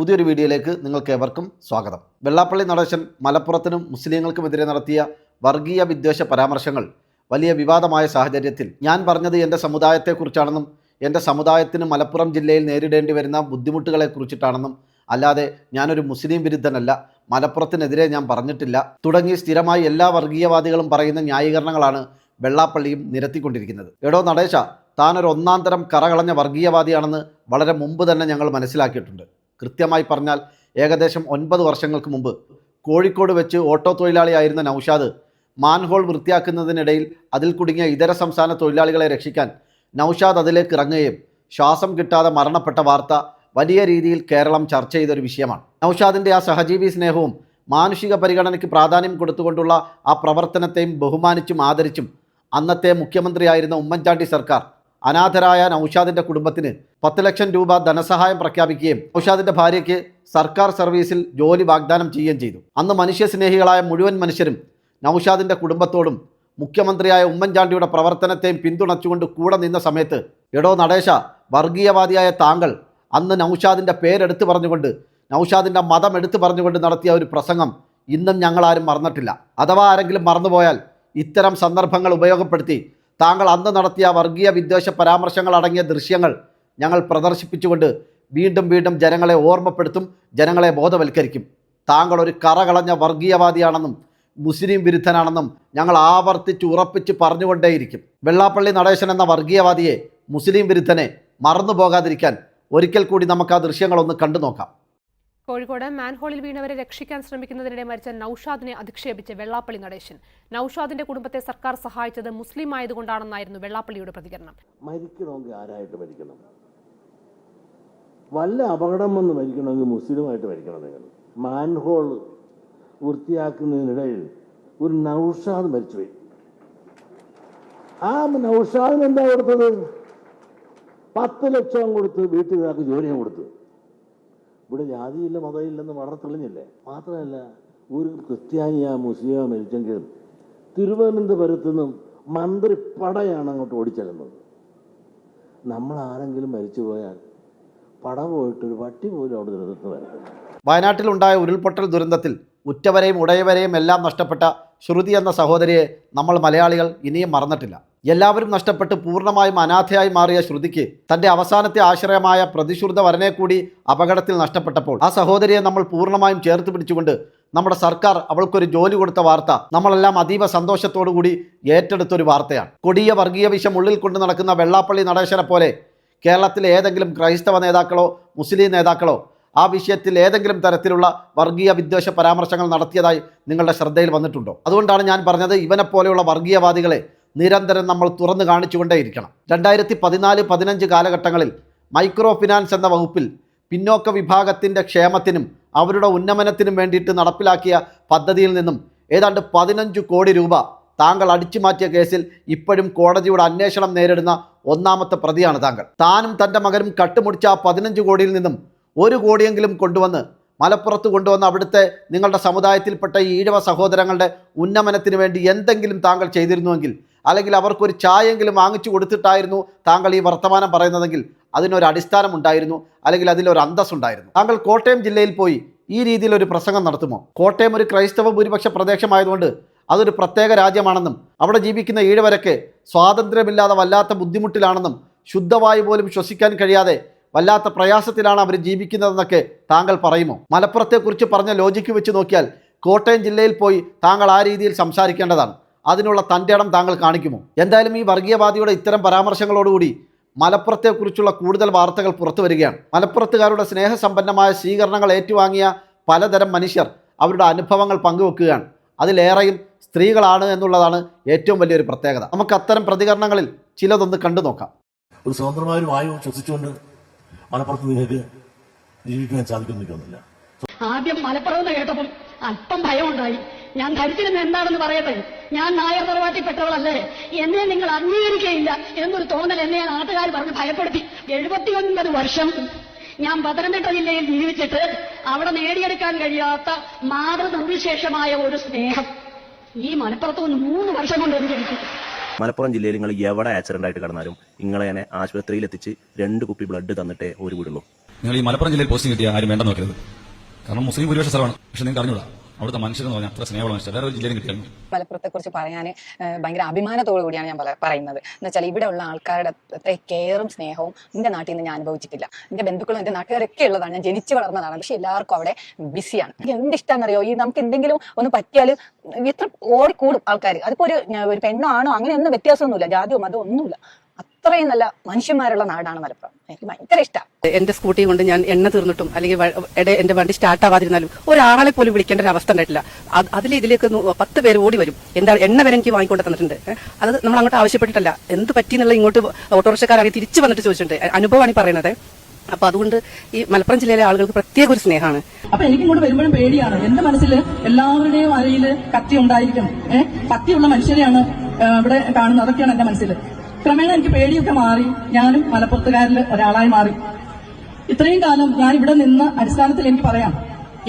പുതിയൊരു വീഡിയോയിലേക്ക് നിങ്ങൾക്ക് ഏവർക്കും സ്വാഗതം. വെള്ളാപ്പള്ളി നടേശൻ മലപ്പുറത്തിനും മുസ്ലിങ്ങൾക്കുമെതിരെ നടത്തിയ വർഗീയ വിദ്വേഷ പരാമർശങ്ങൾ വലിയ വിവാദമായ സാഹചര്യത്തിൽ ഞാൻ പറഞ്ഞത് എന്റെ സമുദായത്തെക്കുറിച്ചാണെന്നും എന്റെ സമുദായത്തിന് മലപ്പുറം ജില്ലയിൽ നേരിടേണ്ടി വരുന്ന ബുദ്ധിമുട്ടുകളെ കുറിച്ചിട്ടാണെന്നും അല്ലാതെ ഞാനൊരു മുസ്ലിം വിരുദ്ധനല്ല മലപ്പുറത്തിനെതിരെ ഞാൻ പറഞ്ഞിട്ടില്ല. തുടങ്ങി സ്ഥിരമായി എല്ലാ വർഗീയവാദികളും പറയുന്ന ന്യായീകരണങ്ങളാണ് വെള്ളാപ്പള്ളിയും നിരത്തിക്കൊണ്ടിരിക്കുന്നത്. എടോ നടേശ താനൊരു ഒന്നാം തരം കറകളഞ്ഞ വർഗീയവാദിയാണെന്ന് വളരെ മുമ്പ് തന്നെ ഞങ്ങൾ മനസ്സിലാക്കിയിട്ടുണ്ട്. കൃത്യമായി പറഞ്ഞാൽ ഏകദേശം ഒൻപത് വർഷങ്ങൾക്ക് മുമ്പ് കോഴിക്കോട് വെച്ച് ഓട്ടോ തൊഴിലാളിയായിരുന്ന നൌഷാദ് മാൻഹോൾ വൃത്തിയാക്കുന്നതിനിടയിൽ അതിൽ കുടുങ്ങിയ ഇതര സംസ്ഥാന തൊഴിലാളികളെ രക്ഷിക്കാൻ നൌഷാദ് അതിലേക്ക് ഇറങ്ങുകയും ശ്വാസം കിട്ടാതെ മരണപ്പെട്ട വാർത്ത വലിയ രീതിയിൽ കേരളം ചർച്ച ചെയ്തൊരു വിഷയമാണ്. നൌഷാദിന്റെ ആ സഹജീവി സ്നേഹവും മാനുഷിക പരിഗണനയ്ക്ക് പ്രാധാന്യം കൊടുത്തുകൊണ്ടുള്ള ആ പ്രവർത്തനത്തെയും ബഹുമാനിച്ചും ആദരിച്ചും അന്നത്തെ മുഖ്യമന്ത്രിയായിരുന്ന ഉമ്മൻചാണ്ടി സർക്കാർ അനാഥരായ നൌഷാദിന്റെ കുടുംബത്തിന് പത്ത് ലക്ഷം രൂപ ധനസഹായം പ്രഖ്യാപിക്കുകയും നൌഷാദിന്റെ ഭാര്യയ്ക്ക് സർക്കാർ സർവീസിൽ ജോലി വാഗ്ദാനം ചെയ്യുകയും ചെയ്തു. അന്ന് മനുഷ്യസ്നേഹികളായ മുഴുവൻ മനുഷ്യരും നൌഷാദിന്റെ കുടുംബത്തോടും മുഖ്യമന്ത്രിയായ ഉമ്മൻചാണ്ടിയുടെ പ്രവർത്തനത്തെയും പിന്തുണച്ചുകൊണ്ട് കൂടെ നിന്ന സമയത്ത് എടോ നടേശ വർഗീയവാദിയായ താങ്കൾ അന്ന് നൌഷാദിന്റെ പേരെടുത്തു പറഞ്ഞുകൊണ്ട് നൌഷാദിന്റെ മതം എടുത്തു പറഞ്ഞുകൊണ്ട് നടത്തിയ ഒരു പ്രസംഗം ഇന്നും ഞങ്ങളാരും മറന്നിട്ടില്ല. അഥവാ ആരെങ്കിലും മറന്നുപോയാൽ ഇത്തരം സന്ദർഭങ്ങൾ ഉപയോഗപ്പെടുത്തി താങ്കൾ അന്ന് നടത്തിയ വർഗീയ വിദ്വേഷ പരാമർശങ്ങൾ അടങ്ങിയ ദൃശ്യങ്ങൾ ഞങ്ങൾ പ്രദർശിപ്പിച്ചുകൊണ്ട് വീണ്ടും വീണ്ടും ജനങ്ങളെ ഓർമ്മപ്പെടുത്തും ജനങ്ങളെ ബോധവൽക്കരിക്കും. താങ്കൾ ഒരു കറകളഞ്ഞ വർഗീയവാദിയാണെന്നും മുസ്ലിം വിരുദ്ധനാണെന്നും ഞങ്ങൾ ആവർത്തിച്ച് ഉറപ്പിച്ച് പറഞ്ഞുകൊണ്ടേയിരിക്കും. വെള്ളാപ്പള്ളി നടേശൻ എന്ന വർഗീയവാദിയെ മുസ്ലിം വിരുദ്ധനെ മറന്നു പോകാതിരിക്കാൻ ഒരിക്കൽ കൂടി നമുക്ക് ആ ദൃശ്യങ്ങളൊന്ന് കണ്ടു നോക്കാം കോഴിക്കോട് മാൻഹോളിൽ വീണവരെ രക്ഷിക്കാൻ ശ്രമിക്കുന്നതിനിടെ മരിച്ച നൌഷാദിനെ അധിക്ഷേപിച്ച് വെള്ളാപ്പള്ളി നടേശൻ. നൌഷാദിന്റെ കുടുംബത്തെ സർക്കാർ സഹായിച്ചത് മുസ്ലിം ആയതുകൊണ്ടാണെന്നായിരുന്നു വെള്ളാപ്പള്ളിയുടെ പ്രതികരണം. മരിക്കണമെങ്കിൽ ആരായിട്ട് മരിക്കണം? വല്ല അപകടം വന്ന് മരിക്കണമെങ്കിൽ മുസ്ലിമായിട്ട് മരിക്കണം നിങ്ങൾ. മാൻഹോൾ വൃത്തിയാക്കുന്നതിനിടയിൽ ഒരു നൗഷാദ് മരിച്ചുപോയി. ആ നൌഷാദിന് എന്താ കൊടുത്തത്? പത്ത് ലക്ഷം കൊടുത്ത് വീട്ടുകാർക്ക് ജോലിയും കൊടുത്തു. ഇവിടെ ജാതിയില്ല മതമില്ലെന്ന് വളരെ തെളിഞ്ഞില്ലേ? മാത്രമല്ല ഒരു ക്രിസ്ത്യാനിയാ മുസ്ലിമോ മരിച്ചെങ്കിലും തിരുവനന്തപുരത്ത് നിന്നും മന്ത്രി പടയാണ് അങ്ങോട്ട് ഓടിച്ചെല്ലുന്നത്. നമ്മൾ ആരെങ്കിലും മരിച്ചു പോയാൽ പട പോയിട്ടൊരു പട്ടി പോലും അവിടെ നിർത്തുന്നു വരത്തില്ല വയനാട്ടിലുണ്ടായ ഉരുൾപൊട്ടൽ ദുരന്തത്തിൽ ഉറ്റവരെയും ഉടയവരെയും എല്ലാം നഷ്ടപ്പെട്ട ശ്രുതി എന്ന സഹോദരിയെ നമ്മൾ മലയാളികൾ ഇനിയും മറന്നിട്ടില്ല. എല്ലാവരും നഷ്ടപ്പെട്ട് പൂർണമായും അനാഥയായി മാറിയ ശ്രുതിക്ക് തന്റെ അവസാനത്തെ ആശ്രയമായ പ്രതിശ്രുത വരനെ കൂടി അപകടത്തിൽ നഷ്ടപ്പെട്ടപ്പോൾ ആ സഹോദരിയെ നമ്മൾ പൂർണമായും ചേർത്ത് പിടിച്ചുകൊണ്ട് നമ്മുടെ സർക്കാർ അവൾക്കൊരു ജോലി കൊടുത്ത വാർത്ത നമ്മളെല്ലാം അതീവ സന്തോഷത്തോടു കൂടി ഏറ്റെടുത്തൊരു വാർത്തയാണ്. കൊടിയ വർഗീയ വിഷം ഉള്ളിൽ കൊണ്ട് നടക്കുന്ന വെള്ളാപ്പള്ളി നടേശനെ പോലെ കേരളത്തിലെ ഏതെങ്കിലും ക്രൈസ്തവ നേതാക്കളോ മുസ്ലിം നേതാക്കളോ ആ വിഷയത്തിൽ ഏതെങ്കിലും തരത്തിലുള്ള വർഗീയ വിദ്വേഷ പരാമർശങ്ങൾ നടത്തിയതായി നിങ്ങളുടെ ശ്രദ്ധയിൽ വന്നിട്ടുണ്ടോ? അതുകൊണ്ടാണ് ഞാൻ പറഞ്ഞത് ഇവനെപ്പോലെയുള്ള വർഗീയവാദികളെ നിരന്തരം നമ്മൾ തുറന്നു കാണിച്ചുകൊണ്ടേയിരിക്കണം. രണ്ടായിരത്തി പതിനാല് പതിനഞ്ച് കാലഘട്ടങ്ങളിൽ മൈക്രോ ഫിനാൻസ് എന്ന വകുപ്പിൽ പിന്നോക്ക വിഭാഗത്തിന്റെ ക്ഷേമത്തിനും അവരുടെ ഉന്നമനത്തിനും വേണ്ടിയിട്ട് നടപ്പിലാക്കിയ പദ്ധതിയിൽ നിന്നും ഏതാണ്ട് പതിനഞ്ച് കോടി രൂപ താങ്കൾ അടിച്ചു മാറ്റിയ കേസിൽ ഇപ്പോഴും കോടതിയുടെ അന്വേഷണം നേരിടുന്ന ഒന്നാമത്തെ പ്രതിയാണ് താങ്കൾ. താനും തന്റെ മകനും കട്ടുമുടിച്ച ആ പതിനഞ്ച് കോടിയിൽ നിന്നും ഒരു കോടിയെങ്കിലും കൊണ്ടുവന്ന് മലപ്പുറത്ത് കൊണ്ടുവന്ന് അവിടുത്തെ നിങ്ങളുടെ സമുദായത്തിൽപ്പെട്ട ഈഴവ സഹോദരങ്ങളുടെ ഉന്നമനത്തിന് വേണ്ടി എന്തെങ്കിലും താങ്കൾ ചെയ്തിരുന്നുവെങ്കിൽ അല്ലെങ്കിൽ അവർക്കൊരു ചായയെങ്കിലും വാങ്ങിച്ചു കൊടുത്തിട്ടായിരുന്നു താങ്കൾ ഈ വർത്തമാനം പറയുന്നതെങ്കിൽ അതിനൊരു അടിസ്ഥാനം ഉണ്ടായിരുന്നു അല്ലെങ്കിൽ അതിലൊരു അന്തസ്സുണ്ടായിരുന്നു. താങ്കൾ കോട്ടയം ജില്ലയിൽ പോയി ഈ രീതിയിൽ ഒരു പ്രസംഗം നടത്തുമോ? കോട്ടയം ഒരു ക്രൈസ്തവ ഭൂരിപക്ഷ പ്രദേശമായതുകൊണ്ട് അതൊരു പ്രത്യേക രാജ്യമാണെന്നും അവിടെ ജീവിക്കുന്ന ഈഴവരൊക്കെ സ്വാതന്ത്ര്യമില്ലാതെ വല്ലാത്ത ബുദ്ധിമുട്ടിലാണെന്നും ശുദ്ധവായു പോലും ശ്വസിക്കാൻ കഴിയാതെ വല്ലാത്ത പ്രയാസത്തിലാണ് അവർ ജീവിക്കുന്നതെന്നൊക്കെ താങ്കൾ പറയുമോ? മലപ്പുറത്തെക്കുറിച്ച് പറഞ്ഞ ലോജിക്ക് വെച്ച് നോക്കിയാൽ കോട്ടയം ജില്ലയിൽ പോയി താങ്കൾ ആ രീതിയിൽ സംസാരിക്കേണ്ടതാണ്. അതിനുള്ള തന്റെ ഇടം താങ്കൾ കാണിക്കുമോ? എന്തായാലും ഈ വർഗീയവാദിയുടെ ഇത്തരം പരാമർശങ്ങളോടുകൂടി മലപ്പുറത്തെക്കുറിച്ചുള്ള കൂടുതൽ വാർത്തകൾ പുറത്തു വരികയാണ്. മലപ്പുറത്തുകാരുടെ സ്നേഹസമ്പന്നമായ സ്വീകരണങ്ങൾ ഏറ്റുവാങ്ങിയ പലതരം മനുഷ്യർ അവരുടെ അനുഭവങ്ങൾ പങ്കുവെക്കുകയാണ്. അതിലേറെയും സ്ത്രീകളാണ് എന്നുള്ളതാണ് ഏറ്റവും വലിയൊരു പ്രത്യേകത. നമുക്ക് അത്തരം പ്രതികരണങ്ങളിൽ ചിലതൊന്ന് കണ്ടു നോക്കാം. ഒരു സ്വതന്ത്രമായ ഒരു വായു ശ്വസിച്ചുകൊണ്ട് മലപ്പുറത്ത് നിങ്ങൾക്ക് ജീവിക്കാൻ സാധിക്കുന്നു എനിക്ക് തോന്നുന്നില്ല ആദ്യം മലപ്പുറം കേട്ടപ്പം കേട്ടപ്പോൾ അല്പം ഭയമുണ്ടായി. ഞാൻ ധരിച്ചിരുന്ന എന്താണെന്ന് പറയട്ടെ? ഞാൻ നായർ തറവാട്ടിൽപ്പെട്ടവളല്ലേ എന്നെ നിങ്ങൾ അംഗീകരിക്കയില്ല എന്നൊരു തോന്നൽ എന്നെ നാട്ടുകാർ പറഞ്ഞ് ഭയപ്പെടുത്തി. എഴുപത്തിയൊൻപത് വർഷം ഞാൻ പത്തനംതിട്ട ജില്ലയിൽ ജീവിച്ചിട്ട് അവിടെ നേടിയെടുക്കാൻ കഴിയാത്ത മാതൃനിർവിശേഷമായ ഒരു സ്നേഹം ഈ മലപ്പുറത്ത് നിന്ന് മൂന്ന് വർഷം കൊണ്ട് എനിക്ക് കിട്ടി. മലപ്പുറം ജില്ലയിൽ നിങ്ങൾ എവിടെ ആക്സിഡന്റ് ആയിട്ട് കടന്നാലും നിങ്ങളെ ആശുപത്രിയിൽ എത്തിച്ച് രണ്ട് കുപ്പി ബ്ലഡ് തന്നിട്ടേ ഒരു വിടുള്ളൂ. നിങ്ങൾ ഈ മലപ്പുറം ജില്ലയിൽ പോസ്റ്റിംഗ് കിട്ടിയ ആരും വേണ്ടെന്ന് നോക്കരുത്. കാരണം മുസ്ലിം ഭൂരിപക്ഷ സ്ഥലമാണ്. പക്ഷെ നിങ്ങൾക്ക് അറിഞ്ഞൂടാ. അവിടുത്തെ മനുഷ്യരെന്ന് പറഞ്ഞാൽ അത്ര സ്നേഹമുള്ള മനുഷ്യർ വേറെ ഒരു ജില്ലയിലും കിട്ടിയാലും മലപ്പുറത്തെ കുറിച്ച് പറയാൻ ഭയങ്കര അഭിമാനത്തോടു കൂടിയാണ് ഞാൻ പറയുന്നത്. എന്ന് വെച്ചാൽ ഇവിടെ ഉള്ള ആൾക്കാരുടെ അത്ര കെയറും സ്നേഹവും എന്റെ നാട്ടിൽ നിന്ന് ഞാൻ അനുഭവിച്ചിട്ടില്ല. എന്റെ ബന്ധുക്കളും എന്റെ നാട്ടുകാരൊക്കെ ഉള്ളതാണ്. ഞാൻ ജനിച്ചു വളർന്നതാണ്. പക്ഷെ എല്ലാവർക്കും അവിടെ ബിസിയാണ്. എന്ത് ഇഷ്ടമാണെന്നറിയോ ഈ നമുക്ക് എന്തെങ്കിലും ഒന്ന് പറ്റിയാൽ എത്ര ഓടിക്കൂടും ആൾക്കാർ അതിപ്പോ ഒരു പെണ്ണാണോ അങ്ങനെയൊന്നും വ്യത്യാസമൊന്നുമില്ല. ജാതിയോ മതമോ ഒന്നുമില്ല. അത്രയും നല്ല മനുഷ്യന്മാരുള്ള നാടാണ് മലപ്പുറം. എനിക്ക് ഭയങ്കര ഇഷ്ടമാണ് എന്റെ സ്കൂട്ടി കൊണ്ട് ഞാൻ എണ്ണ തീർന്നിട്ടും അല്ലെങ്കിൽ എടെ എന്റെ വണ്ടി സ്റ്റാർട്ട് ആവാതിരുന്നാലും ഒരാളെ പോലും വിളിക്കേണ്ട ഒരു അവസ്ഥ ഉണ്ടായിട്ടില്ല. അതിൽ ഇതിലേക്ക് പത്ത് പേര് ഓടി വരും. എന്താ എണ്ണ വരെ എനിക്ക് വാങ്ങിക്കൊണ്ട് തന്നിട്ടുണ്ട്. അത് നമ്മൾ അങ്ങോട്ട് ആവശ്യപ്പെട്ടിട്ടല്ല. എന്ത് പറ്റി എന്നുള്ള ഇങ്ങോട്ട് ഓട്ടോറിക്ഷക്കാരെ തിരിച്ചു വന്നിട്ട് ചോദിച്ചിട്ടുണ്ട്. അനുഭവമാണ് പറയുന്നത് അപ്പൊ അതുകൊണ്ട് ഈ മലപ്പുറം ജില്ലയിലെ ആളുകൾക്ക് പ്രത്യേക ഒരു സ്നേഹമാണ്. അപ്പൊ എനിക്ക് ഇങ്ങോട്ട് വരുമ്പോഴും പേടിയാണ്. എന്റെ മനസ്സിൽ എല്ലാവരുടെയും അരയിൽ കത്തി ഉണ്ടായിരിക്കും. ഏഹ് കത്തിയുള്ള മനുഷ്യരെയാണ് ഇവിടെ കാണുന്നത്. അതൊക്കെയാണ് എന്റെ മനസ്സിൽ ക്രമേണ എനിക്ക് പേടിയൊക്കെ മാറി. ഞാനും മലപ്പുറത്തുകാരിൽ ഒരാളായി മാറി. ഇത്രയും കാലം ഞാൻ ഇവിടെ നിന്ന അടിസ്ഥാനത്തിൽ എനിക്ക് പറയാം.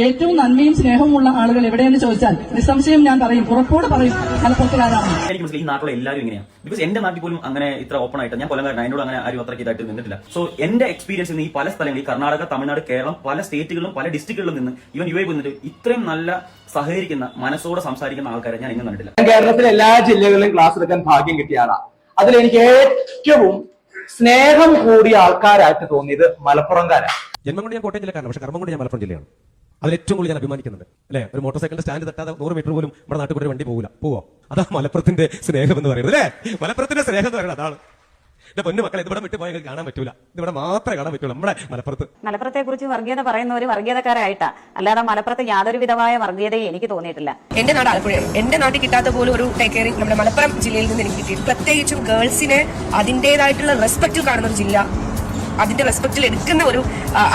ഏറ്റവും നന്മയും സ്നേഹവുമുള്ള ആളുകൾ എവിടെയെന്ന് ചോദിച്ചാൽ നിസ്സംശയം ഞാൻ പറയും. ഉറപ്പോടെ പറയും മലപ്പുറത്തുകാരാണ്. എനിക്ക് മനസ്സിലായി ഈ നാട്ടിലെ എല്ലാവരും ഇങ്ങനെയാണ് ബിക്കോസ് എന്റെ നാട്ടിൽ പോലും അങ്ങനെ ഇത്ര ഓപ്പൺ ആയിട്ട് ഞാൻ കൊല്ലംകാരൻ അതിനോട് അങ്ങനെ ആരും അത്ര ഇതായിട്ട് നിന്നിട്ടില്ല. സോ എന്റെ എക്സ്പീരിയൻസ് ഈ പല സ്ഥലങ്ങളിൽ കർണാടക തമിഴ്നാട് കേരളം പല സ്റ്റേറ്റുകളിലും പല ഡിസ്ട്രിക്റ്റുകളിലും നിന്ന് ഇവൻ യു എ വന്നിട്ട് ഇത്രയും നല്ല സഹകരിക്കുന്ന മനസ്സോടെ സംസാരിക്കുന്ന ആൾക്കാരെ ഞാൻ ഇങ്ങനെ കണ്ടിട്ടില്ല. കേരളത്തിലെ എല്ലാ ജില്ലകളിലും ക്ലാസ് എടുക്കാൻ ഭാഗ്യം കിട്ടിയ ആളാ. അതിൽ എനിക്ക് ഏറ്റവും സ്നേഹം കൂടിയ ആൾക്കാരായിട്ട് തോന്നിയത് മലപ്പുറംകാരാണ്. ജന്മം കൊണ്ട് ഞാൻ കോട്ടയം ജില്ലക്കാരനാണ് പക്ഷെ കർമ്മം കൊണ്ട് ഞാൻ മലപ്പുറം ജില്ലയാണ്. അതിൽ ഏറ്റവും കൂടുതൽ ഞാൻ അഭിമാനിക്കുന്നുണ്ട്. അല്ലേ? ഒരു മോട്ടോർ സൈക്കിളിന്റെ സ്റ്റാൻഡ് തട്ടാതെ നൂറ് മീറ്റർ പോലും നമ്മുടെ നാട്ടിൽ കൂടെ വണ്ടി പോകില്ല പോവോ. അതാ മലപ്പുറത്തിന്റെ സ്നേഹം എന്ന് പറയുന്നത് അല്ലേ? മലപ്പുറത്തിന്റെ സ്നേഹം എന്ന് പറയുന്നത് അതാണ്. എന്റെ പൊന്നു മക്കളെ ഇതിവിടെ വിട്ടു പോയാൽ കാണാൻ പറ്റൂല. ഇതിവിടെ മാത്രമേ കാണാൻ പറ്റൂല നമ്മുടെ മലപ്പുറത്ത്. മലപ്പുറത്തെ കുറിച്ച് വർഗീയത പറയുന്നവർ വർഗീയതക്കാരായിട്ടാ. അല്ലാതെ മലപ്പുറത്ത് യാതൊരു വിധമായ വർഗീയതയും എനിക്ക് തോന്നിയിട്ടില്ല. എന്റെ നാട് ആലപ്പുഴയാണ് എന്റെ നാട്ടിൽ കിട്ടാത്ത പോലും ഒരു ടേക്ക് കെയറിംഗ് നമ്മുടെ മലപ്പുറം ജില്ലയിൽ നിന്ന് എനിക്ക് കിട്ടി പ്രത്യേകിച്ചും ഗേൾസിനെ അതിന്റേതായിട്ടുള്ള റെസ്പെക്റ്റിൽ കാണുന്ന ഒരു ജില്ല. അതിന്റെ റെസ്പെക്റ്റിൽ എടുക്കുന്ന ഒരു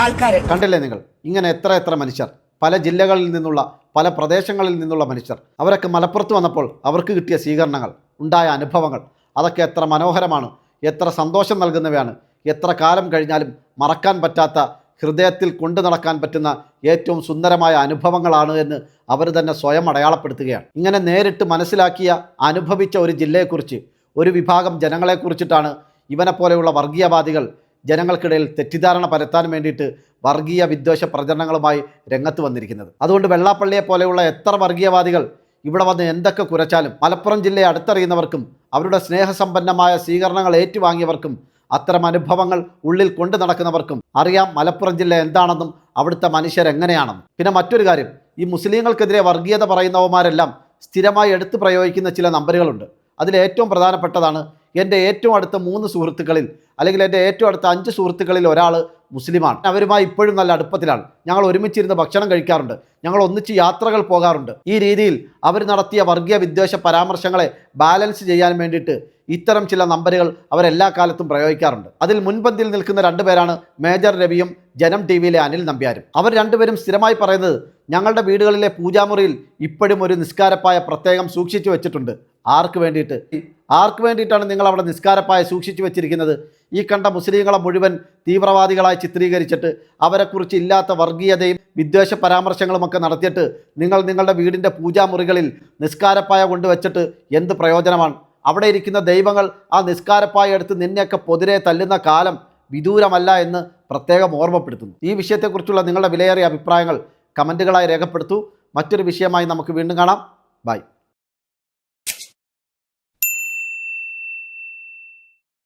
ആൾക്കാര്. കണ്ടില്ലേ നിങ്ങൾ? ഇങ്ങനെ എത്ര എത്ര മനുഷ്യർ. പല ജില്ലകളിൽ നിന്നുള്ള പല പ്രദേശങ്ങളിൽ നിന്നുള്ള മനുഷ്യർ. അവരൊക്കെ മലപ്പുറത്ത് വന്നപ്പോൾ അവർക്ക് കിട്ടിയ സ്വീകരണങ്ങൾ ഉണ്ടായ അനുഭവങ്ങൾ അതൊക്കെ എത്ര മനോഹരമാണ്. എത്ര സന്തോഷം നൽകുന്നവയാണ്. എത്ര കാലം കഴിഞ്ഞാലും മറക്കാൻ പറ്റാത്ത ഹൃദയത്തിൽ കൊണ്ടു നടക്കാൻ പറ്റുന്ന ഏറ്റവും സുന്ദരമായ അനുഭവങ്ങളാണ് എന്ന് അവർ തന്നെ സ്വയം അടയാളപ്പെടുത്തുകയാണ്. ഇങ്ങനെ നേരിട്ട് മനസ്സിലാക്കിയ അനുഭവിച്ച ഒരു ജില്ലയെക്കുറിച്ച് ഒരു വിഭാഗം ജനങ്ങളെക്കുറിച്ചിട്ടാണ് ഇവനെപ്പോലെയുള്ള വർഗീയവാദികൾ ജനങ്ങൾക്കിടയിൽ തെറ്റിദ്ധാരണ പരത്താൻ വേണ്ടിയിട്ട് വർഗീയ വിദ്വേഷ പ്രചരണങ്ങളുമായി രംഗത്ത് വന്നിരിക്കുന്നത്. അതുകൊണ്ട് വെള്ളാപ്പള്ളിയെ പോലെയുള്ള എത്ര വർഗീയവാദികൾ ഇവിടെ വന്ന് എന്തൊക്കെ കുറച്ചാലും മലപ്പുറം ജില്ലയെ അടുത്തറിയുന്നവർക്കും അവരുടെ സ്നേഹസമ്പന്നമായ സ്വീകരണങ്ങൾ ഏറ്റുവാങ്ങിയവർക്കും അത്തരം അനുഭവങ്ങൾ ഉള്ളിൽ കൊണ്ടു നടക്കുന്നവർക്കും അറിയാം മലപ്പുറം ജില്ല എന്താണെന്നും അവിടുത്തെ മനുഷ്യരെങ്ങനെയാണെന്നും പിന്നെ മറ്റൊരു കാര്യം ഈ മുസ്ലിങ്ങൾക്കെതിരെ വർഗീയത പറയുന്നവന്മാരെല്ലാം സ്ഥിരമായി എടുത്തു പ്രയോഗിക്കുന്ന ചില നമ്പറുകളുണ്ട്. അതിൽ ഏറ്റവും പ്രധാനപ്പെട്ടതാണ് എന്റെ ഏറ്റവും അടുത്ത മൂന്ന് സുഹൃത്തുക്കളിൽ അല്ലെങ്കിൽ എന്റെ ഏറ്റവും അടുത്ത അഞ്ച് സുഹൃത്തുക്കളിൽ ഒരാൾ മുസ്ലിമാണ്. അവരുമായി ഇപ്പോഴും നല്ല അടുപ്പത്തിലാണ്. ഞങ്ങൾ ഒരുമിച്ചിരുന്ന് ഭക്ഷണം കഴിക്കാറുണ്ട്. ഞങ്ങൾ ഒന്നിച്ച് യാത്രകൾ പോകാറുണ്ട്. ഈ രീതിയിൽ അവർ നടത്തിയ വർഗീയ വിദ്വേഷ പരാമർശങ്ങളെ ബാലൻസ് ചെയ്യാൻ വേണ്ടിയിട്ട് ഇത്തരം ചില നമ്പറുകൾ അവരെല്ലാ കാലത്തും പ്രയോഗിക്കാറുണ്ട്. അതിൽ മുൻപന്തിയിൽ നിൽക്കുന്ന രണ്ടുപേരാണ് മേജർ രവിയും ജനം ടി വിയിലെ അനിൽ നമ്പ്യാരും. അവർ രണ്ടുപേരും സ്ഥിരമായി പറയുന്നത് ഞങ്ങളുടെ വീടുകളിലെ പൂജാമുറിയിൽ ഇപ്പോഴും ഒരു നിസ്കാരപ്പായ പ്രത്യേകം സൂക്ഷിച്ചു വെച്ചിട്ടുണ്ട്. ആർക്ക് വേണ്ടിയിട്ട്? ആർക്ക് വേണ്ടിയിട്ടാണ് നിങ്ങൾ അവിടെ നിസ്കാരപ്പായ സൂക്ഷിച്ചു വെച്ചിരിക്കുന്നത്? ഈ കണ്ട മുസ്ലിങ്ങളെ മുഴുവൻ തീവ്രവാദികളായി ചിത്രീകരിച്ചിട്ട് അവരെക്കുറിച്ച് ഇല്ലാത്ത വർഗീയതയും വിദ്വേഷ പരാമർശങ്ങളുമൊക്കെ നടത്തിയിട്ട് നിങ്ങൾ നിങ്ങളുടെ വീടിന്റെ പൂജാമുറികളിൽ നിസ്കാരപ്പായ കൊണ്ടുവച്ചിട്ട് എന്ത് പ്രയോജനമാണ്? അവിടെ ഇരിക്കുന്ന ദൈവങ്ങൾ ആ നിസ്കാരപ്പായ എടുത്ത് നിന്നെയൊക്കെ പൊതിരെ തല്ലുന്ന കാലം വിദൂരമല്ല എന്ന് പ്രത്യേകം ഓർമ്മപ്പെടുത്തുന്നു. ഈ വിഷയത്തെക്കുറിച്ചുള്ള നിങ്ങളുടെ വിലയേറിയ അഭിപ്രായങ്ങൾ കമന്റുകളായി രേഖപ്പെടുത്തൂ. മറ്റൊരു വിഷയമായി നമുക്ക് വീണ്ടും കാണാം. ബൈ.